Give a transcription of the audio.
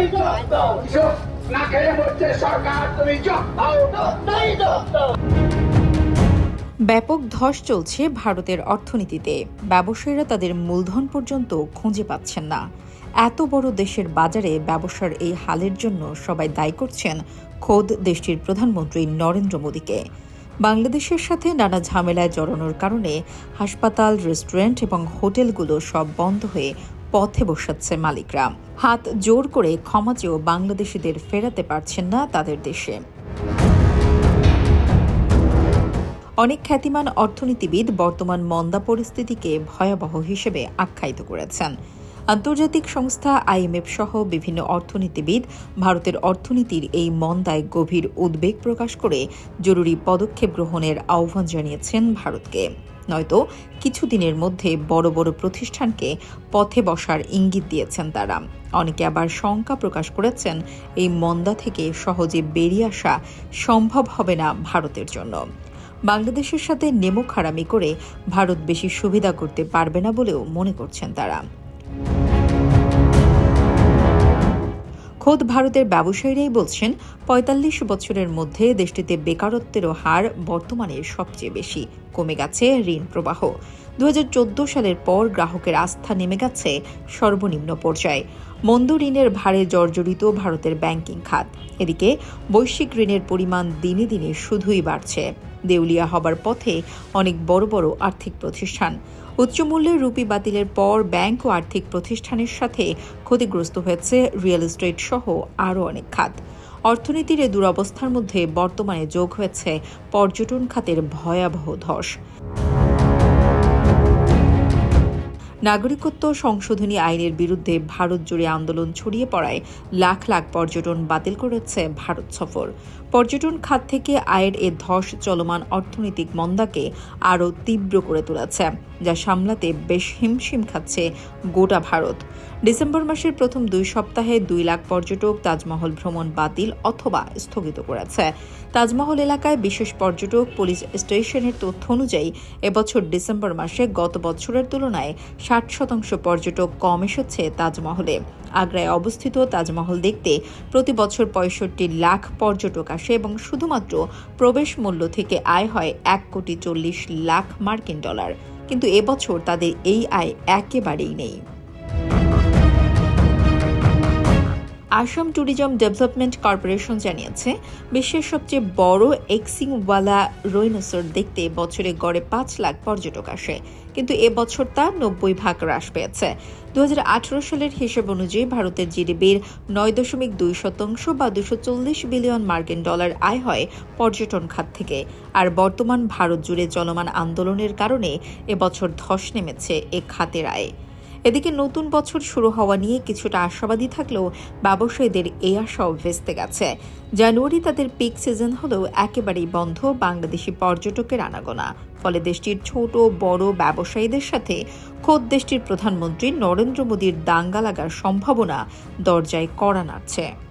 নাই জবাব না খেয়ে মরছে সরকার তুমি জব নাই ব্যাপক ধস চলছে ভারতের অর্থনীতিতে। ব্যবসায়ীরা তাদের মূলধন পর্যন্ত খুঁজে পাচ্ছেন না। এত বড় দেশের বাজারে ব্যবসার এই হালের জন্য সবাই দায়ী করছেন খোদ দেশটির প্রধানমন্ত্রী নরেন্দ্র মোদীকে। বাংলাদেশের সাথে নানা ঝামেলায় জড়ানোর কারণে হাসপাতাল রেস্টুরেন্ট এবং হোটেলগুলো সব বন্ধ হয়ে পথে বসাচ্ছে মালিকরা। হাত জোর করে ক্ষমা চেয়েও বাংলাদেশিদের ফেরাতে পারছেন না তাদের দেশে। অনেক খ্যাতিমান অর্থনীতিবিদ বর্তমান মন্দা পরিস্থিতিকে ভয়াবহ হিসেবে আখ্যায়িত করেছেন। আন্তর্জাতিক সংস্থা আইএমএফ সহ বিভিন্ন অর্থনীতিবিদ ভারতের অর্থনীতির এই মন্দায় গভীর উদ্বেগ প্রকাশ করে জরুরি পদক্ষেপ গ্রহণের আহ্বান জানিয়েছেন ভারতকে। নয়তো কিছুদিনের মধ্যে বড় বড় প্রতিষ্ঠানকে পথে বসার ইঙ্গিত দিয়েছেন তারা। অনেকে আবার শঙ্কা প্রকাশ করেছেন, এই মন্দা থেকে সহজে বেরিয়ে আসা সম্ভব হবে না ভারতের জন্য। বাংলাদেশের সাথে নেমো খারামি করে ভারত বেশি সুবিধা করতে পারবে না বলেও মনে করছেন তারা। খোদ ভারতের ব্যবসায়ীরাই বলছেন, পঁয়তাল্লিশ বছরের মধ্যে দেশটিতে বেকারত্বেরও হার বর্তমানে সবচেয়ে বেশি। কমে গেছে ঋণ প্রবাহ। দু হাজার চোদ্দ সালের পর গ্রাহকের আস্থা নেমে গেছে সর্বনিম্ন পর্যায়ে। মন্দ ঋণের ভারে জর্জরিত ভারতের ব্যাংকিং খাত। এদিকে বৈশ্বিক ঋণের পরিমাণ দিনে দিনে শুধুই বাড়ছে। দেউলিয়া হবার পথে অনেক বড় বড় আর্থিক প্রতিষ্ঠান। উচ্চমূল্যের রুপি বাতিলের পর ব্যাংক ও আর্থিক প্রতিষ্ঠানের সাথে ক্ষতিগ্রস্ত হয়েছে রিয়েল এস্টেট সহ আরও অনেক খাত। অর্থনীতির দুরবস্থার মধ্যে বর্তমানে যোগ হয়েছে পর্যটন খাতের ভয়াবহ ধস। নাগরিকত্ব সংশোধনী আইনের বিরুদ্ধে ভারত জুড়ে আন্দোলন ছড়িয়ে পড়ায় লাখ লাখ পর্যটন বাতিল করেছে ভারত সফর। পর্যটন খাত থেকে আয়ের এ ধস চলমান অর্থনৈতিক মন্দাকে আরও তীব্র করে তুলেছে। যা সামলাতে বেশ হিমশিম খাচ্ছে গোটা ভারত। ডিসেম্বর মাসের প্রথম দুই সপ্তাহে দুই লাখ পর্যটক তাজমহল ভ্রমণ বাতিল অথবা স্থগিত করেছে। তাজমহল এলাকায় বিশেষ পর্যটক, পুলিশ স্টেশনের তথ্য অনুযায়ী, এবছর ডিসেম্বর মাসে গত বছরের তুলনায় ষাট শতাংশ পর্যটক কম এসেছে তাজমহলে। আগ্রায় অবস্থিত তাজমহল দেখতে প্রতি বছর পঁয়ষট্টি লাখ পর্যটক আসে এবং শুধুমাত্র প্রবেশ মূল্য থেকে আয় হয় এক কোটি চল্লিশ লাখ মার্কিন ডলার। কিন্তু এবছর তাদের এই আয় একেবারেই নেই। আসাম ট্যুরিজম ডেভেলপমেন্ট কর্পোরেশন জানিয়েছে, বিশ্বের সবচেয়ে বড় এক্সিংওয়ালা রৈনোসর দেখতে বছরে গড়ে পাঁচ লাখ পর্যটক আসে। কিন্তু এবছর তা নব্বই ভাগ হ্রাস পেয়েছে। দু হাজার আঠারো সালের হিসেব অনুযায়ী ভারতের জিডিপির নয় দশমিক দুই শতাংশ বা দুশো চল্লিশ বিলিয়ন মার্কিন ডলার আয় হয় পর্যটন খাত থেকে। আর বর্তমান ভারত জুড়ে চলমান আন্দোলনের কারণে এবছর ধস নেমেছে এ খাতের আয়। এদিকে নতুন বছর শুরু হওয়া নিয়ে কিছুটা আশাবাদী থাকলেও ব্যবসায়ীদের এই আশাও ভেস্তে গেছে। জানুয়ারি তাদের পিক সিজন হলেও একেবারেই বন্ধ বাংলাদেশি পর্যটকের আনাগোনা। ফলে দেশটির ছোট, বড় ব্যবসায়ীদের সাথে খোদ দেশটির প্রধানমন্ত্রী নরেন্দ্র মোদীর দাঙ্গা লাগার সম্ভাবনা দরজায় কড়া নাড়ছে।